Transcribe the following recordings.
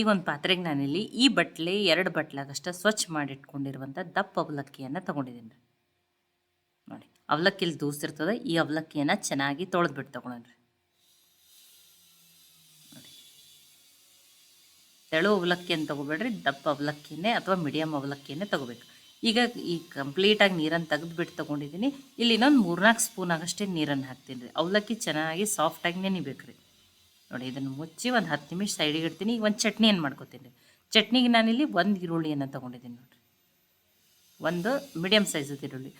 ಈಗ ಒಂದು ಪಾತ್ರೆಗೆ ನಾನಿಲ್ಲಿ ಈ ಬಟ್ಲೆ, ಎರಡು ಬಟ್ಲಾಗಷ್ಟ ಸ್ವಚ್ಛ ಮಾಡಿಟ್ಕೊಂಡಿರುವಂಥ ದಪ್ಪ ಅವಲಕ್ಕಿಯನ್ನು ತೊಗೊಂಡಿದ್ದೀನಿ ರೀ. ನೋಡಿ, ಅವಲಕ್ಕಿಲಿ ದೂಸಿರ್ತದೆ ಈ ಅವಲಕ್ಕಿಯನ್ನು ಚೆನ್ನಾಗಿ ತೊಳೆದ್ಬಿಟ್ಟು ತೊಗೊಳನ್ರಿ ನೋಡಿ. ತೆಳು ಅವಲಕ್ಕಿಯನ್ನು ತೊಗೋಬೇಡ್ರಿ, ದಪ್ಪ ಅವಲಕ್ಕಿನೇ ಅಥವಾ ಮೀಡಿಯಮ್ ಅವಲಕ್ಕಿಯನ್ನೇ ತೊಗೋಬೇಕು. ಈಗ ಈ ಕಂಪ್ಲೀಟಾಗಿ ನೀರನ್ನು ತೆಗೆದುಬಿಟ್ಟು ತೊಗೊಂಡಿದ್ದೀನಿ ಇಲ್ಲಿ ಇನ್ನೊಂದು ಮೂರ್ನಾಲ್ಕು ಸ್ಪೂನ್ ಆಗಷ್ಟೇ ನೀರನ್ನು ಹಾಕ್ತೀನಿ ರೀ. ಅವಲಕ್ಕಿ ಚೆನ್ನಾಗಿ ಸಾಫ್ಟಾಗಿ ನೆನಿಬೇಕು ರೀ ನೋಡಿ, ಇದನ್ನು ಮುಚ್ಚಿ ಒಂದು ಹತ್ತು ನಿಮಿಷ ಸೈಡಿಗೆ ಇಡ್ತೀನಿ. ಈಗ ಒಂದು ಚಟ್ನಿಯನ್ನು ಮಾಡ್ಕೊತೀನಿ ರೀ? ಚಟ್ನಿಗೆ ನಾನಿಲ್ಲಿ ಒಂದು ಈರುಳ್ಳಿಯನ್ನು ತೊಗೊಂಡಿದ್ದೀನಿ ನೋಡಿರಿ. ಒಂದು ಮೀಡಿಯಮ್ ಸೈಜದ ಈರುಳ್ಳಿ,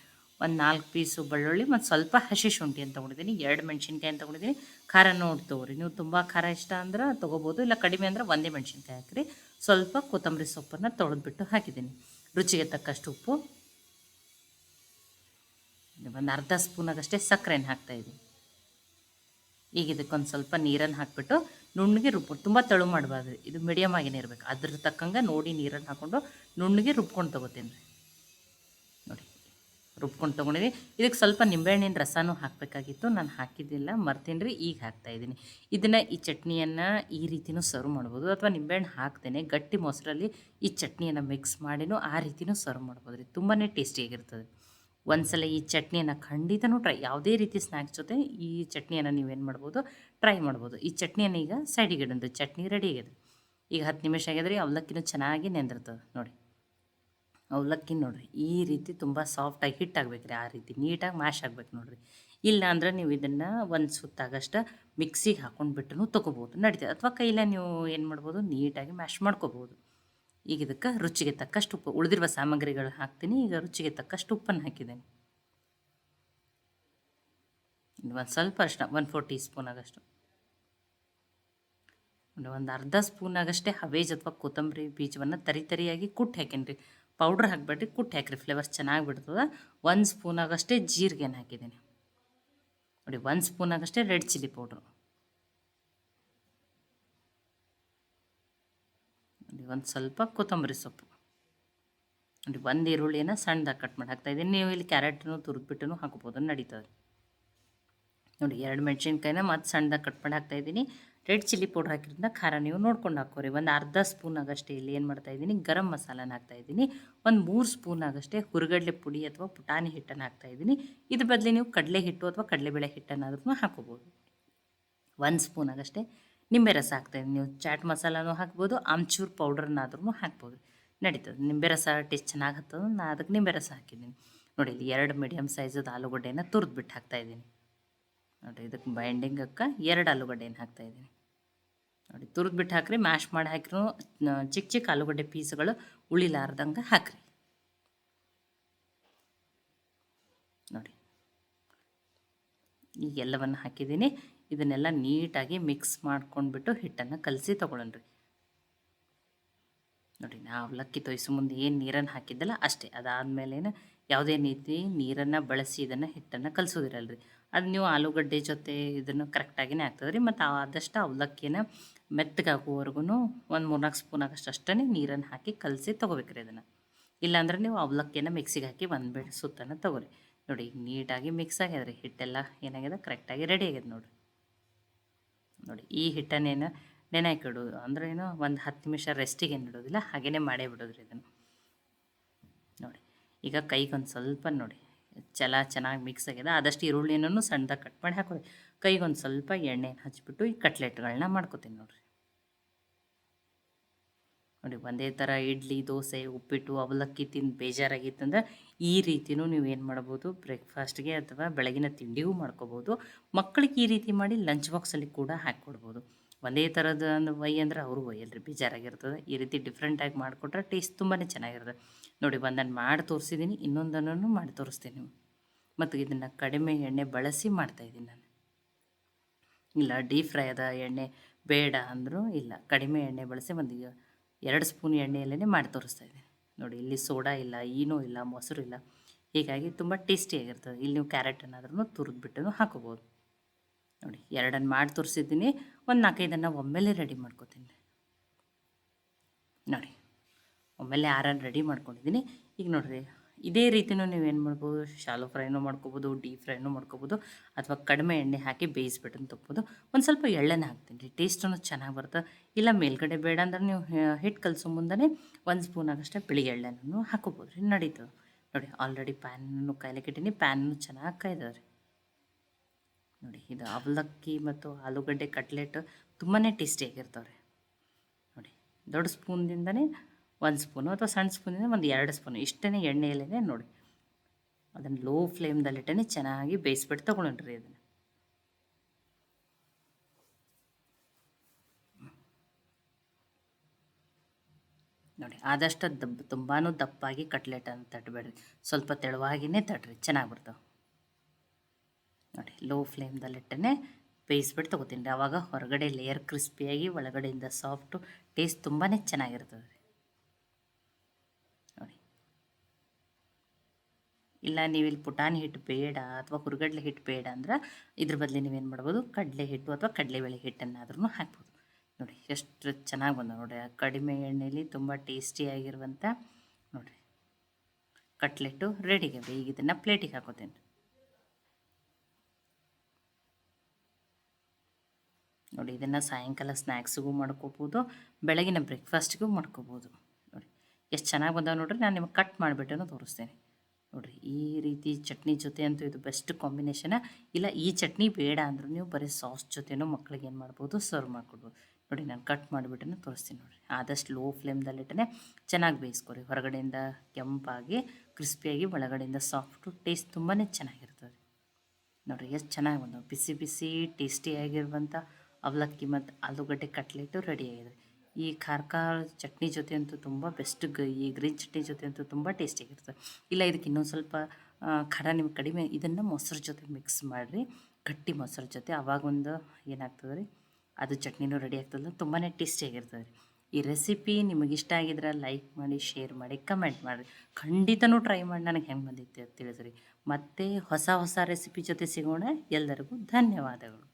ಒಂದು ನಾಲ್ಕು ಪೀಸು ಬೆಳ್ಳುಳ್ಳಿ ಮತ್ತು ಸ್ವಲ್ಪ ಹಸಿ ಶುಂಠಿ ಅಂತ ತೊಗೊಂಡಿದ್ದೀನಿ. ಎರಡು ಮೆಣಸಿನ್ಕಾಯಿ ಅಂತ ತೊಗೊಂಡಿದ್ದೀನಿ. ಖಾರ ನೋಡಿ ತೊಗೊರಿ. ನೀವು ತುಂಬ ಖಾರ ಇಷ್ಟ ಅಂದ್ರೆ ತೊಗೋಬೋದು, ಇಲ್ಲ ಕಡಿಮೆ ಅಂದ್ರೆ ಒಂದೇ ಮೆಣಸಿನ್ಕಾಯಿ ಹಾಕಿರಿ. ಸ್ವಲ್ಪ ಕೊತ್ತಂಬರಿ ಸೊಪ್ಪನ್ನು ತೊಳೆದ್ಬಿಟ್ಟು ಹಾಕಿದ್ದೀನಿ. ರುಚಿಗೆ ತಕ್ಕಷ್ಟು ಉಪ್ಪು. ಒಂದು ಅರ್ಧ ಸ್ಪೂನಾಗಷ್ಟೇ ಸಕ್ಕರೆನ ಹಾಕ್ತಾಯಿದ್ದೀನಿ ಈಗ ಇದಕ್ಕೊಂದು ಸ್ವಲ್ಪ ನೀರನ್ನು ಹಾಕಿಬಿಟ್ಟು ನುಣ್ಣಗೆ ರುಬ್ಬ ತುಂಬ ತಳು ಮಾಡಬಾರ್ದು. ಇದು ಮೀಡಿಯಮ್ ಆಗಿನೇ ಇರಬೇಕು. ಅದ್ರ ತಕ್ಕಂಗೆ ನೋಡಿ ನೀರನ್ನು ಹಾಕ್ಕೊಂಡು ನುಣ್ಣಗೆ ರುಬ್ಕೊಂಡು ತೊಗೋತೀನಿ. ರೀ ನೋಡಿ, ರುಬ್ಕೊಂಡು ತೊಗೊಂಡಿದ್ದೀನಿ ಇದಕ್ಕೆ ಸ್ವಲ್ಪ ನಿಂಬೆಹಣ್ಣಿನ ರಸನೂ ಹಾಕಬೇಕಾಗಿತ್ತು. ನಾನು ಹಾಕಿದ್ದಿಲ್ಲ. ಮರ್ತೀನಿ ರೀ, ಈಗ ಹಾಕ್ತಾಯಿದ್ದೀನಿ ಇದನ್ನು ಈ ಚಟ್ನಿಯನ್ನು ಈ ರೀತಿಯೂ ಸರ್ವ್ ಮಾಡ್ಬೋದು. ಅಥವಾ ನಿಂಬೆಹಣ್ಣು ಹಾಕ್ತೇನೆ. ಗಟ್ಟಿ ಮೊಸರಲ್ಲಿ ಈ ಚಟ್ನಿಯನ್ನು ಮಿಕ್ಸ್ ಮಾಡಿನೂ ಆ ರೀತಿಯೂ ಸರ್ವ್ ಮಾಡ್ಬೋದು ರೀ. ತುಂಬಾ ಟೇಸ್ಟಿಯಾಗಿರ್ತದೆ ಒಂದ್ಸಲ ಈ ಚಟ್ನಿಯನ್ನು ಖಂಡಿತನೂ ಟ್ರೈ, ಯಾವುದೇ ರೀತಿ ಸ್ನ್ಯಾಕ್ಸ್ ಜೊತೆ ಈ ಚಟ್ನಿಯನ್ನು ನೀವೇನು ಮಾಡ್ಬೋದು, ಟ್ರೈ ಮಾಡ್ಬೋದು. ಈ ಚಟ್ನಿಯನ್ನು ಈಗ ಸೈಡಿಗೆ ಇಡೋದು ಚಟ್ನಿ ರೆಡಿ ಆಗಿದೆ ಈಗ ಹತ್ತು ನಿಮಿಷ ಆಗಿದ್ರೆ ಅವಲಕ್ಕಿನೂ ಚೆನ್ನಾಗಿ ನೆಂದಿರ್ತದೆ ನೋಡಿ. ಅವಲಕ್ಕಿ ನೋಡಿರಿ, ಈ ರೀತಿ ತುಂಬ ಸಾಫ್ಟಾಗಿ ಹಿಟ್ಟಾಗ್ಬೇಕು ರೀ ಆ ರೀತಿ ನೀಟಾಗಿ ಮ್ಯಾಶ್ ಆಗ್ಬೇಕು ನೋಡಿರಿ. ಇಲ್ಲ ಅಂದ್ರೆ ನೀವು ಇದನ್ನು ಒಂದು ಸುತ್ತಾಗಷ್ಟು ಮಿಕ್ಸಿಗೆ ಹಾಕೊಂಡ್ಬಿಟ್ಟು ತೊಗೋಬೋದು, ನಡೀತದೆ. ಅಥವಾ ಕೈಲೇ ನೀವು ಏನು ಮಾಡ್ಬೋದು, ನೀಟಾಗಿ ಮ್ಯಾಶ್ ಮಾಡ್ಕೋಬೋದು. ಈಗ ಇದಕ್ಕೆ ರುಚಿಗೆ ತಕ್ಕಷ್ಟು ಉಪ್ಪು, ಉಳಿದಿರುವ ಸಾಮಗ್ರಿಗಳು ಹಾಕ್ತೀನಿ. ಈಗ ರುಚಿಗೆ ತಕ್ಕಷ್ಟು ಉಪ್ಪನ್ನು ಹಾಕಿದ್ದೇನೆ. ಒಂದು ಸ್ವಲ್ಪ ಅರಿಶಿನ ಒನ್ ಫೋರ್ ಟೀ ಸ್ಪೂನ್ ಆಗಷ್ಟು ಒಂದು ಅರ್ಧ ಸ್ಪೂನ್ ಆಗಷ್ಟೇ ಹವೇಜ್ ಅಥವಾ ಕೊತ್ತಂಬರಿ ಬೀಜವನ್ನು ತರಿ ತರಿಯಾಗಿ ಕುಟ್ಟು ಹಾಕೇನಿ ರೀ. ಪೌಡ್ರ್ ಹಾಕ್ಬೇಡ್ರಿ, ಕುಟ್ಟಿ ಹಾಕಿರಿ ಫ್ಲೇವರ್ಸ್ ಚೆನ್ನಾಗಿ ಬಿಡ್ತದೆ. ಒಂದು ಸ್ಪೂನ್ ಆಗಷ್ಟೇ ಜೀರಿಗೆನ ಹಾಕಿದ್ದೀನಿ. ನೋಡಿ, ಒಂದು ಸ್ಪೂನ್ ಆಗಷ್ಟೇ ರೆಡ್ ಚಿಲ್ಲಿ ಪೌಡ್ರು ಒಂದು ಸ್ವಲ್ಪ ಕೊತ್ತಂಬರಿ ಸೊಪ್ಪು. ನೋಡಿ, ಒಂದು ಈರುಳ್ಳಿನ ಸಣ್ಣದಾಗಿ ಕಟ್ ಮಾಡಿ ಹಾಕ್ತಾಯಿದ್ದೀನಿ ನೀವು ಇಲ್ಲಿ ಕ್ಯಾರೆಟನ್ನು ತುರಿದ್ಬಿಟ್ಟು ಹಾಕ್ಬೋದು ನಡೀತದೆ ನೋಡಿ, ಎರಡು ಮೆಣಸಿನ್ಕಾಯಿನ ಮತ್ತು ಸಣ್ಣದಾಗಿ ಕಟ್ ಮಾಡಿ ಹಾಕ್ತಾಯಿದ್ದೀನಿ ರೆಡ್ ಚಿಲ್ಲಿ ಪೌಡ್ರ್ ಹಾಕಿರೋದ್ರಿಂದ ಖಾರ ನೀವು ನೋಡ್ಕೊಂಡು ಹಾಕೋರಿ ಒಂದು ಅರ್ಧ ಸ್ಪೂನ್ ಆಗಷ್ಟೇ ಇಲ್ಲಿ ಏನು ಮಾಡ್ತಾ ಮಾಡ್ತಾಯಿದ್ದೀನಿ ಗರಂ ಹಾಕ್ತಾ ಇದ್ದೀನಿ. ಒಂದು ಮೂರು ಸ್ಪೂನ್ ಆಗಷ್ಟೇ ಹುರುಗಡ್ಲೆ ಪುಡಿ ಅಥವಾ ಪುಟಾಣಿ ಹಿಟ್ಟನ್ನು ಹಾಕ್ತಾಯಿದ್ದೀನಿ ಇದು ಬದಲಿ ನೀವು ಕಡಲೆ ಹಿಟ್ಟು ಅಥವಾ ಕಡಲೆಬೇಳೆ ಹಿಟ್ಟನ್ನಾದ್ರೂ ಹಾಕೋಬೋದು ಒಂದು ಸ್ಪೂನ್ ಆಗಷ್ಟೇ ನಿಂಬೆ ರಸ ಹಾಕ್ತಾಯಿದ್ದೀನಿ ನೀವು ಚಾಟ್ ಮಸಾಲನೂ ಹಾಕ್ಬೋದು, ಆಮ್ಚೂರು ಪೌಡ್ರನ್ನಾದ್ರೂ ಹಾಕ್ಬೋದು. ನಡೀತದೆ ನಿಂಬೆ ರಸ ಟೇಸ್ಟ್ ಚೆನ್ನಾಗಿ ಹತ್ತದ ನಾನು ಅದಕ್ಕೆ ನಿಂಬೆ ರಸ ಹಾಕಿದ್ದೀನಿ. ನೋಡಿ, ಇಲ್ಲಿ ಎರಡು ಮೀಡಿಯಮ್ ಸೈಜದ ಆಲೂಗಡ್ಡೆನ ತುರಿದ್ಬಿಟ್ಟು ಹಾಕ್ತಾಯಿದ್ದೀನಿ ನೋಡಿ, ಇದಕ್ಕೆ ಬೈಂಡಿಂಗಕ್ಕೆ ಎರಡು ಆಲೂಗಡ್ಡೆನ ಹಾಕ್ತಾಯಿದ್ದೀನಿ ನೋಡಿ ತುರಿದ್ಬಿಟ್ಟು ಹಾಕ್ರಿ ಮ್ಯಾಶ್ ಮಾಡಿ ಹಾಕಿರೂ ಚಿಕ್ಕ ಚಿಕ್ಕ ಆಲೂಗಡ್ಡೆ ಪೀಸ್ಗಳು ಉಳಿಲಾರ್ದಂಗೆ ಹಾಕ್ರಿ ನೋಡಿ ಈಗ ಎಲ್ಲವನ್ನು ಹಾಕಿದ್ದೀನಿ. ಇದನ್ನೆಲ್ಲ ನೀಟಾಗಿ ಮಿಕ್ಸ್ ಮಾಡ್ಕೊಂಡ್ಬಿಟ್ಟು ಹಿಟ್ಟನ್ನು ಕಲಸಿ ತೊಗೊಳನ್ರಿ. ನೋಡಿ ನಾ ಅವಲಕ್ಕಿ ತೊಯ್ಸು ಮುಂದೆ ಏನು ನೀರನ್ನು ಹಾಕಿದ್ದಲ್ಲ ಅಷ್ಟೇ. ಅದಾದಮೇಲೆ ಯಾವುದೇ ರೀತಿ ನೀರನ್ನು ಬಳಸಿ ಇದನ್ನು ಹಿಟ್ಟನ್ನು ಕಲಸೋದಿರಲ್ರಿ. ಅದು ನೀವು ಆಲೂಗಡ್ಡೆ ಜೊತೆ ಇದನ್ನು ಕರೆಕ್ಟಾಗಿಯೇ ಆಗ್ತದೆ ರೀ ಮತ್ತು ಆದಷ್ಟು ಅವಲಕ್ಕಿನ ಮೆತ್ತಗಾಗುವವರೆಗೂ ಒಂದು ಮೂರ್ನಾಲ್ಕು ಸ್ಪೂನ್ ಆಗಷ್ಟು ಅಷ್ಟೇ ನೀರನ್ನು ಹಾಕಿ ಕಲಸಿ ತೊಗೋಬೇಕ್ರಿ ಅದನ್ನು ಇಲ್ಲಾಂದ್ರೆ ನೀವು ಅವಲಕ್ಕಿಯನ್ನು ಮಿಕ್ಸಿಗೆ ಹಾಕಿ ಒಂದು ಬೆಳೆ ಸುತ್ತನ್ನು ತೊಗೊರಿ. ನೋಡಿ ಈಗ ನೀಟಾಗಿ ಮಿಕ್ಸ್ ಆಗ್ಯದ ರೀ ಹಿಟ್ಟೆಲ್ಲ ಏನಾಗಿದೆ ಕರೆಕ್ಟಾಗಿ ರೆಡಿ ಆಗ್ಯದ ನೋಡಿ ನೋಡಿ, ಈ ಹಿಟ್ಟನ್ನೇನು ನೆನೆಕಿಡೋದು ಅಂದ್ರೆ ಏನು ಒಂದು ಹತ್ತು ನಿಮಿಷ ರೆಸ್ಟಿಗೆ ಏನು ಇಡೋದಿಲ್ಲ ಹಾಗೇ ಮಾಡೇ ಬಿಡೋದ್ರಿ ಇದನ್ನು. ನೋಡಿ, ಈಗ ಕೈಗೊಂದು ಸ್ವಲ್ಪ ನೋಡಿ, ಚಲ ಚೆನ್ನಾಗಿ ಮಿಕ್ಸ್ ಆಗಿದೆ ಆದಷ್ಟು ಈರುಳ್ಳಿನೂ ಸಣ್ಣದಾಗಿ ಕಟ್ ಮಾಡಿ ಹಾಕೋರಿ. ಕೈಗೊಂದು ಸ್ವಲ್ಪ ಎಣ್ಣೆ ಹಚ್ಚಿಬಿಟ್ಟು ಈ ಕಟ್ಲೆಟ್ಗಳನ್ನ ಮಾಡ್ಕೋತೀನಿ ನೋಡಿರಿ. ನೋಡಿ, ಒಂದೇ ಥರ ಇಡ್ಲಿ, ದೋಸೆ, ಉಪ್ಪಿಟ್ಟು, ಅವಲಕ್ಕಿ ತಿಂದು ಬೇಜಾರಾಗಿತ್ತಂದ್ರೆ ಈ ರೀತಿಯೂ ನೀವು ಏನು ಮಾಡ್ಬೋದು? ಬ್ರೇಕ್ಫಾಸ್ಟ್ಗೆ ಅಥವಾ ಬೆಳಗಿನ ತಿಂಡಿಗೂ ಮಾಡ್ಕೋಬೋದು. ಮಕ್ಕಳಿಗೆ ಈ ರೀತಿ ಮಾಡಿ ಲಂಚ್ ಬಾಕ್ಸಲ್ಲಿ ಕೂಡ ಹಾಕ್ಕೊಡ್ಬೋದು. ಒಂದೇ ಥರದ ವೈ ಅಂದ್ರೆ ಅವರು ಒಯ್ಯಲ್ರಿ ಬೇಜಾರಾಗಿರ್ತದೆ. ಈ ರೀತಿ ಡಿಫ್ರೆಂಟಾಗಿ ಮಾಡಿಕೊಟ್ರೆ ಟೇಸ್ಟ್ ತುಂಬಾ ಚೆನ್ನಾಗಿರ್ತದೆ ನೋಡಿ ಒಂದನ್ನು ಮಾಡಿ ತೋರಿಸಿದ್ದೀನಿ ಇನ್ನೊಂದನ್ನು ಮಾಡಿ ತೋರಿಸ್ತೀನಿ ಮತ್ತು ಇದನ್ನು ಕಡಿಮೆ ಎಣ್ಣೆ ಬಳಸಿ ಮಾಡ್ತಾಯಿದ್ದೀನಿ ನಾನು. ಇಲ್ಲ, ಡೀಪ್ ಫ್ರೈ ಅದ ಎಣ್ಣೆ ಬೇಡ ಅಂದರೂ ಇಲ್ಲ, ಕಡಿಮೆ ಎಣ್ಣೆ ಬಳಸಿ ಒಂದು ಎರಡು ಸ್ಪೂನ್ ಎಣ್ಣೆಯಲ್ಲೇ ಮಾಡಿ ತೋರಿಸ್ತಾ ಇದ್ದೀನಿ. ನೋಡಿ, ಇಲ್ಲಿ ಸೋಡಾ ಇಲ್ಲ ಏನೂ ಇಲ್ಲ, ಮೊಸರು ಇಲ್ಲ. ಹೀಗಾಗಿ ತುಂಬ ಟೇಸ್ಟಿಯಾಗಿರ್ತದೆ ಇಲ್ಲಿ ನೀವು ಕ್ಯಾರೆಟ್ ಏನಾದ್ರೂ ತುರಿದ್ಬಿಟ್ಟು ಹಾಕೋಬೋದು. ನೋಡಿ, ಎರಡನ್ನು ಮಾಡಿ ತೋರಿಸಿದ್ದೀನಿ. ಒಂದು ನಾಲ್ಕೈದನ್ನು ಒಮ್ಮೆಲೆ ರೆಡಿ ಮಾಡ್ಕೊತೀನಿ. ನೋಡಿ, ಒಮ್ಮೆಲೆ ಆರನ್ನು ರೆಡಿ ಮಾಡ್ಕೊಂಡಿದ್ದೀನಿ. ಈಗ ನೋಡಿರಿ ಇದೇ ರೀತಿಯೂ ನೀವೇನು ಮಾಡ್ಬೋದು ಶಾಲೋ ಫ್ರೈನೂ ಮಾಡ್ಕೋಬೋದು ಡೀಪ್ ಫ್ರೈನೂ ಮಾಡ್ಕೋಬೋದು, ಅಥವಾ ಕಡಿಮೆ ಎಣ್ಣೆ ಹಾಕಿ ಬೇಯಿಸ್ಬಿಟ್ಟು ತಪ್ಪೋದು ಒಂದು ಸ್ವಲ್ಪ ಎಳ್ಳೆಣ್ಣೆ ಹಾಕ್ತೀನಿ. ರೀ ಟೇಸ್ಟೂ ಚೆನ್ನಾಗಿ ಬರುತ್ತೆ. ಇಲ್ಲ ಮೇಲ್ಗಡೆ ಬೇಡ ಅಂದ್ರೆ ನೀವು ಹಿಟ್ಟು ಕಲಸೋ ಮುಂದೆ ಒಂದು ಸ್ಪೂನ್ ಆಗಷ್ಟೇ ಬಿಳಿ ಎಳ್ಳೆನೂ ಹಾಕೋಬೋದು ರೀ. ನಡೀತದೆ ನೋಡಿ ಆಲ್ರೆಡಿ ಪ್ಯಾನನ್ನು ಕಾಯ್ಲಿಕ್ಕಿಟ್ಟಿನಿ ಪ್ಯಾನನ್ನು ಚೆನ್ನಾಗಿ ಕಾಯ್ದವೆ ರೀ ನೋಡಿ, ಇದು ಅವಲಕ್ಕಿ ಮತ್ತು ಆಲೂಗಡ್ಡೆ ಕಟ್ಲೆಟ್ ತುಂಬಾ ಟೇಸ್ಟಿಯಾಗಿರ್ತವೆ ರೀ ನೋಡಿ, ದೊಡ್ಡ ಸ್ಪೂನ್ದಿಂದನೇ ಒಂದು ಸ್ಪೂನು ಅಥವಾ ಸಣ್ಣ ಸ್ಪೂನಿಂದ ಒಂದು ಎರಡು ಸ್ಪೂನು ಇಷ್ಟೇ ಎಣ್ಣೆಯಲ್ಲೇ ನೋಡಿ. ಅದನ್ನು ಲೋ ಫ್ಲೇಮ್ದಲ್ಲಿಟ್ಟೇ ಚೆನ್ನಾಗಿ ಬೇಯಿಸ್ಬಿಟ್ಟು ತೊಗೊಂಡ್ರಿ ಅದನ್ನು. ನೋಡಿ, ಆದಷ್ಟು ದಪ್ಪ ತುಂಬಾ ದಪ್ಪಾಗಿ ಕಟ್ಲೆಟನ್ನು ತಟ್ಟಬೇಡ್ರಿ ಸ್ವಲ್ಪ ತೆಳುವಾಗಿಯೇ ತಟ್ರಿ ಚೆನ್ನಾಗಿ ಬರ್ತವೆ ನೋಡಿ ಲೋ ಫ್ಲೇಮ್ದಲ್ಲಿಟ್ಟೇ ಬೇಯಿಸ್ಬಿಟ್ಟು ತೊಗೋತೀನಿ. ರೀ ಆವಾಗ ಹೊರಗಡೆ ಲೇಯರ್ ಕ್ರಿಸ್ಪಿಯಾಗಿ ಒಳಗಡೆಯಿಂದ ಸಾಫ್ಟು ಟೇಸ್ಟ್ ತುಂಬಾ ಚೆನ್ನಾಗಿರ್ತದೆ. ರೀ ನೋಡಿ ಇಲ್ಲ ನೀವು ಇಲ್ಲಿ ಪುಟಾಣಿ ಹಿಟ್ಟು ಬೇಡ ಅಥವಾ ಹುರುಗಡ್ಲೆ ಹಿಟ್ಟು ಬೇಡ ಅಂದ್ರೆ ಇದ್ರ ಬದಲು ನೀವೇನು ಮಾಡ್ಬೋದು ಕಡಲೆ ಹಿಟ್ಟು ಅಥವಾ ಕಡಲೆಬೇಳೆ ಹಿಟ್ಟನ್ನಾದ್ರೂ ಹಾಕ್ಬೋದು. ನೋಡಿ ಎಷ್ಟು ಚೆನ್ನಾಗಿ ಬಂದ ನೋಡಿ ಕಡಿಮೆ ಎಣ್ಣೆಯಲ್ಲಿ ತುಂಬ ಟೇಸ್ಟಿಯಾಗಿರುವಂಥ ನೋಡಿರಿ ಕಟ್ಲೆಟ್ಟು ರೆಡಿಗೆ ಈಗ ಇದನ್ನು ಪ್ಲೇಟಿಗೆ ಹಾಕೋತೀನಿ. ನೋಡಿ ಇದನ್ನು ಸಾಯಂಕಾಲ ಸ್ನ್ಯಾಕ್ಸಿಗೂ ಮಾಡ್ಕೋಬೋದು, ಬೆಳಗಿನ ಬ್ರೇಕ್ಫಾಸ್ಟಿಗೂ ಮಾಡ್ಕೋಬೋದು. ನೋಡಿ ಎಷ್ಟು ಚೆನ್ನಾಗಿ ಬಂದಾವೆ ನೋಡ್ರಿ, ನಾನು ನಿಮಗೆ ಕಟ್ ಮಾಡಿಬಿಟ್ಟು ತೋರಿಸ್ತೇನೆ. ಈ ರೀತಿ ಚಟ್ನಿ ಜೊತೆ ಅಂತೂ ಇದು ಬೆಸ್ಟ್ ಕಾಂಬಿನೇಷನ ಇಲ್ಲ, ಈ ಚಟ್ನಿ ಬೇಡ ಅಂದರೂ ನೀವು ಬರೀ ಸಾಸ್ ಜೊತೆನೂ ಮಕ್ಳಿಗೆ ಏನು ಮಾಡ್ಬೋದು ಸರ್ವ್ ಮಾಡ್ಕೊಡ್ಬೋದು. ನೋಡಿ, ನಾನು ಕಟ್ ಮಾಡಿಬಿಟ್ಟು ತೋರಿಸ್ತೀನಿ ನೋಡಿರಿ. ಆದಷ್ಟು ಲೋ ಫ್ಲೇಮ್ದಲ್ಲಿಟ್ಟನೆ ಚೆನ್ನಾಗಿ ಬೇಯಿಸ್ಕೊರಿ. ಹೊರಗಡೆಯಿಂದ ಕೆಂಪಾಗಿ ಕ್ರಿಸ್ಪಿಯಾಗಿ ಒಳಗಡೆಯಿಂದ ಸಾಫ್ಟು ಟೇಸ್ಟ್ ತುಂಬಾ ಚೆನ್ನಾಗಿರ್ತದೆ. ನೋಡಿರಿ, ಎಷ್ಟು ಚೆನ್ನಾಗಿ ಬಂದವು ಬಿಸಿ ಬಿಸಿ ಟೇಸ್ಟಿಯಾಗಿರುವಂಥ ಅವಲಕ್ಕಿ ಮತ್ತು ಆಲೂಗಡ್ಡೆ ಕಟ್ಲೆಟು ರೆಡಿಯಾಗಿದೆ ಈ ಖಾರ ಚಟ್ನಿ ಜೊತೆ ಅಂತೂ ತುಂಬ ಬೆಸ್ಟ್ ಈ ಗ್ರೀನ್ ಚಟ್ನಿ ಜೊತೆ ಅಂತೂ ತುಂಬ ಟೇಸ್ಟಿಯಾಗಿರ್ತದೆ ಇಲ್ಲ, ಇದಕ್ಕೆ ಇನ್ನೊಂದು ಸ್ವಲ್ಪ ಖಡ ನಿಮ್ಗೆ ಕಡಿಮೆ, ಇದನ್ನು ಮೊಸರು ಜೊತೆ ಮಿಕ್ಸ್ ಮಾಡಿರಿ. ಗಟ್ಟಿ ಮೊಸರು ಜೊತೆ ಆವಾಗೊಂದು ಏನಾಗ್ತದೆ ರೀ, ಅದು ಚಟ್ನಿನೂ ರೆಡಿ ಆಗ್ತದೆ ತುಂಬಾ ಟೇಸ್ಟಿಯಾಗಿರ್ತದೆ ರೀ. ಈ ರೆಸಿಪಿ ನಿಮಗೆ ಇಷ್ಟ ಆಗಿದ್ರೆ ಲೈಕ್ ಮಾಡಿ ಶೇರ್ ಮಾಡಿ ಕಮೆಂಟ್ ಮಾಡಿರಿ. ಖಂಡಿತನೂ ಟ್ರೈ ಮಾಡಿ, ನನಗೆ ಹೆಂಗೆ ಬಂದಿತ್ತು ಅಂತ ತಿಳಿಸ್ರಿ. ಮತ್ತೆ ಹೊಸ ಹೊಸ ರೆಸಿಪಿ ಜೊತೆ ಸಿಗೋಣ. ಎಲ್ಲರಿಗೂ ಧನ್ಯವಾದಗಳು.